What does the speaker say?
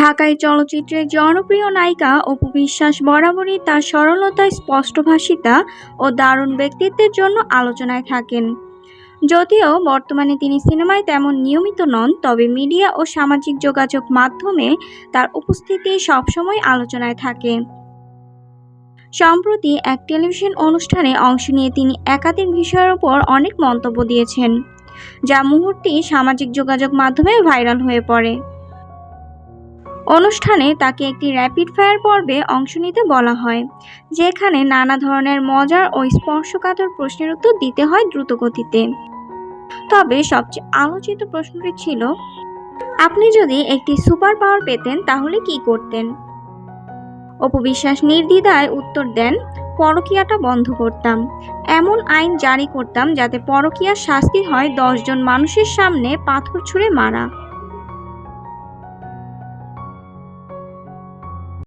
ঢাকাই চলচ্চিত্রের জনপ্রিয় নায়িকা অপু বিশ্বাস বরাবরই তার সরলতা, স্পষ্টভাষিতা ও দারুণ ব্যক্তিত্বের জন্য আলোচনায় থাকেন। যদিও বর্তমানে তিনি সিনেমায় তেমন নিয়মিত নন, তবে মিডিয়া ও সামাজিক যোগাযোগ মাধ্যমে তার উপস্থিতি সবসময় আলোচনায় থাকে। সম্প্রতি এক টেলিভিশন অনুষ্ঠানে অংশ নিয়ে তিনি একাধিক বিষয়ের উপর অনেক মন্তব্য দিয়েছেন, যা মুহূর্তেই সামাজিক যোগাযোগ মাধ্যমে ভাইরাল হয়ে পড়ে। অনুষ্ঠানে তাকে একটি র্যাপিড ফায়ার পর্বে অংশ নিতে বলা হয়, যেখানে নানা ধরনের মজার ও স্পর্শকাতর প্রশ্নের উত্তর দিতে হয় দ্রুতগতিতে। তবে সবচেয়ে আলোচিত প্রশ্নটি ছিল, আপনি যদি একটি সুপার পাওয়ার পেতেন তাহলে কি করতেন? অপবিশ্বাস নির্দ্বিধায় উত্তর দেন, পরকীয়াটা বন্ধ করতাম। এমন আইন জারি করতাম যাতে পরকীয়ার শাস্তি হয় দশজন মানুষের সামনে পাথর ছুঁড়ে মারা।